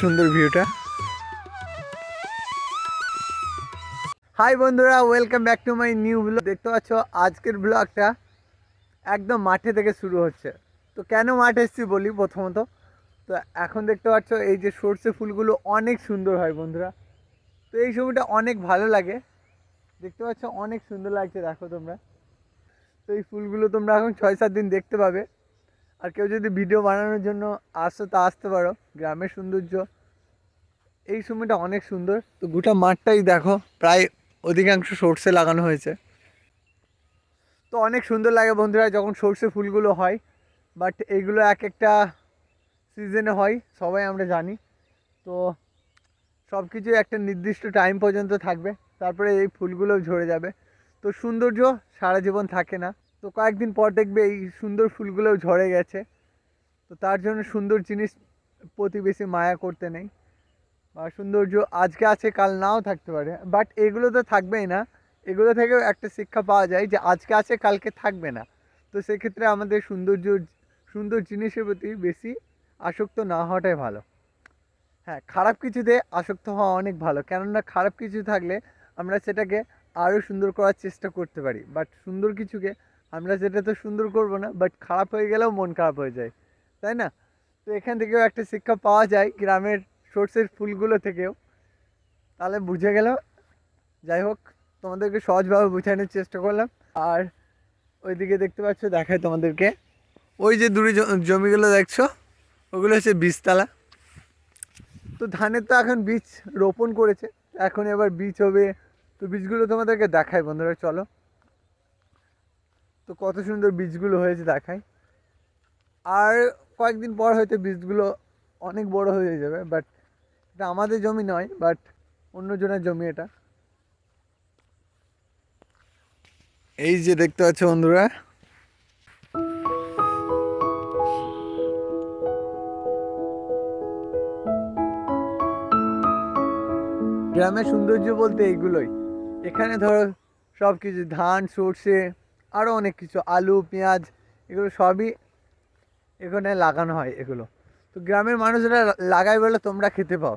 সুন্দর ভিউটা হাই বন্ধুরা welcome back to my new blog দেখতে পাচ্ছ, আজকের ব্লগটা একদম মাঠে থেকে শুরু হচ্ছে। তো কেন মাঠে এসেছি বলি প্রথমত? তো এখন দেখতে পাচ্ছ, এই যে সর্ষে ফুলগুলো অনেক সুন্দর হয় বন্ধুরা। তো এই সময়টা অনেক ভালো লাগে। দেখতে পাচ্ছ, অনেক সুন্দর লাগছে, দেখো তোমরা। তো এই ফুলগুলো তোমরা এখন ছয় সাত দিন দেখতে পাবে। আর কেউ যদি ভিডিও বানানোর জন্য আসো তা আসতে পারো। গ্রামের সৌন্দর্য। এই সময়টা অনেক সুন্দর। তো গোটা মাঠটাই দেখো, প্রায় অধিকাংশ সর্ষে লাগানো হয়েছে। তো অনেক সুন্দর লাগে বন্ধুরা যখন সর্ষে ফুলগুলো হয় বাট এইগুলো এক একটা সিজনে হয়, সবাই আমরা জানি। তো সব কিছু একটা নির্দিষ্ট টাইম পর্যন্ত থাকবে, তারপরে এই ফুলগুলো ঝরে যাবে। তো সৌন্দর্য সারা জীবন থাকে না। তো কয়েকদিন পর দেখবে এই সুন্দর ফুলগুলোও ঝরে গেছে। তো তার জন্য সুন্দর জিনিস প্রতি বেশি মায়া করতে নেই। বা সৌন্দর্য আজকে আছে, কাল নাও থাকতে পারে। বাট এগুলো তো থাকবেই না। এগুলো থেকেও একটা শিক্ষা পাওয়া যায় যে আজকে আছে, কালকে থাকবে না। তো সেক্ষেত্রে আমাদের সৌন্দর্য, সুন্দর জিনিসের প্রতি বেশি আসক্ত না হওয়াটাই ভালো। হ্যাঁ খারাপ কিছুতে আসক্ত হওয়া অনেক ভালো। কেননা খারাপ কিছু থাকলে আমরা সেটাকে আরও সুন্দর করার চেষ্টা করতে পারি। বাট সুন্দর কিছুকে আমরা সেটা তো সুন্দর করব না বাট খারাপ হয়ে গেলেও মন খারাপ হয়ে যায়, তাই না? তো এখান থেকেও একটা শিক্ষা পাওয়া যায় গ্রামের সর্ষের ফুলগুলো থেকেও। তাহলে বুঝে গেল। যাই হোক, তোমাদেরকে সহজভাবে বোঝানোর চেষ্টা করলাম। আর ওইদিকে দেখতে পাচ্ছ দেখায় তোমাদেরকে। ওই যে দূরে জমিগুলো দেখছ, ওগুলো হচ্ছে বীজতলা। তো ধানের তো এখন বীজ রোপণ করেছে, এখন এবার বীজ হবে, তো বীজগুলো তোমাদেরকে দেখায় বন্ধুরা, চলো। তো কত সুন্দর বীজগুলো হয়েছে দেখায় আর কয়েকদিন পর হয়তো বীজগুলো অনেক বড় হয়ে যাবে বাট এটা আমাদের জমি নয় বাট অন্যজনের জমি এটা। এই যে দেখতে পাচ্ছ বন্ধুরা, গ্রামের সৌন্দর্য বলতে এইগুলোই। এখানে ধরো সব কিছু ধান, সর্ষে আরও অনেক কিছু, আলু, পেঁয়াজ, এগুলো সবই এখানে লাগানো হয় এগুলো। তো গ্রামের মানুষরা লাগায় বলে তোমরা খেতে পাও।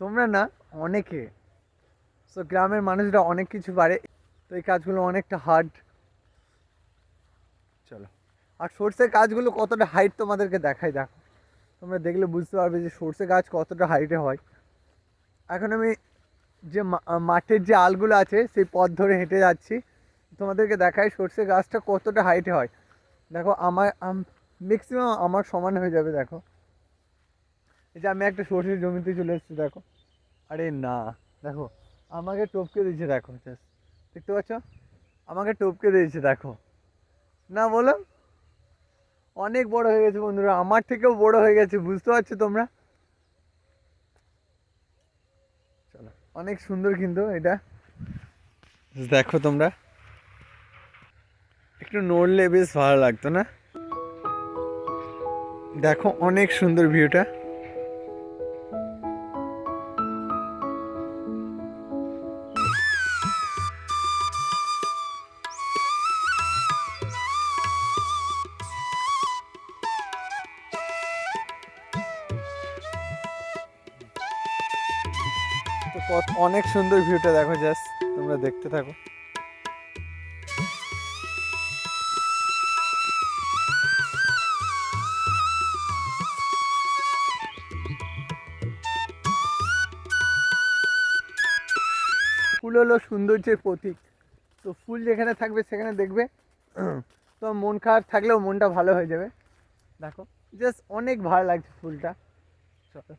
তোমরা না, অনেকে। তো গ্রামের মানুষরা অনেক কিছু পারে। তো এই কাজগুলো অনেকটা হার্ড চলো। আর সর্ষে গাছগুলো কতটা হাইট তোমাদেরকে দেখাই দেখো। তোমরা দেখলে বুঝতে পারবে যে সর্ষে গাছ কতটা হাইটে হয়। এখন আমি যে মাঠের যে আলগুলো আছে, সেই পথ ধরে হেঁটে যাচ্ছি। তোমাদেরকে দেখাই সর্ষে গাছটা কতটা হাইটে হয়। দেখো, আমার ম্যাক্সিমাম আমার সমান হয়ে যাবে, দেখো। এই যে আমি একটা সর্ষের জমিতে চলে এসেছি, দেখো। আরে না, দেখো, আমাকে টপকে দিয়েছে, দেখো দেখতে পাচ্ছ? আমাকে টপকে দিয়েছে, দেখো। না বলো? অনেক বড় হয়ে গেছে, বন্ধুরা, আমার থেকেও বড় হয়ে গেছে, বুঝতে পারছ তোমরা? চলো, অনেক সুন্দর কিন্তু এটা। দেখো তোমরা। একটু নড়লে বেশ ভালো লাগতো, না? দেখো, অনেক সুন্দর ভিউটা। অনেক সুন্দর ভিউটা দেখো, জাস্ট তোমরা দেখতে থাকো। ফুল হলো সৌন্দর্যের প্রতীক। তো ফুল যেখানে থাকবে সেখানে দেখবে। তো মন খারাপ থাকলেও মনটা ভালো হয়ে যাবে। দেখো জাস্ট অনেক ভালো লাগছে ফুলটা। চলো।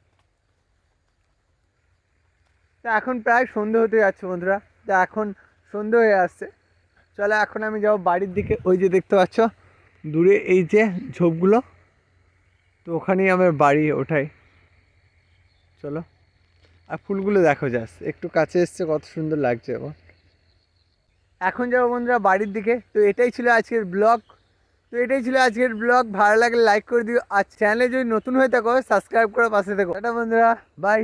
তা এখন প্রায় সন্ধে হতে যাচ্ছে বন্ধুরা। তা এখন সন্ধে হয়ে আসছে। চলো, এখন আমি যাব বাড়ির দিকে। ওই যে দেখতে পাচ্ছ, দূরে এই যে ঝোপগুলো। তো ওখানেই আমার বাড়ি ওঠাই। চলো। আর ফুলগুলো দেখো যাস একটু কাছে এসছে, কত সুন্দর লাগছে আমার এখন যাব বন্ধুরা বাড়ির দিকে, তো এটাই ছিল আজকের ব্লগ তো এটাই ছিল আজকের ব্লগ ভালো লাগলে লাইক করে দিও। আর চ্যানেলে যদি নতুন হয়ে থাকো সাবস্ক্রাইব করে পাশে থাকো। এটা বন্ধুরা বাই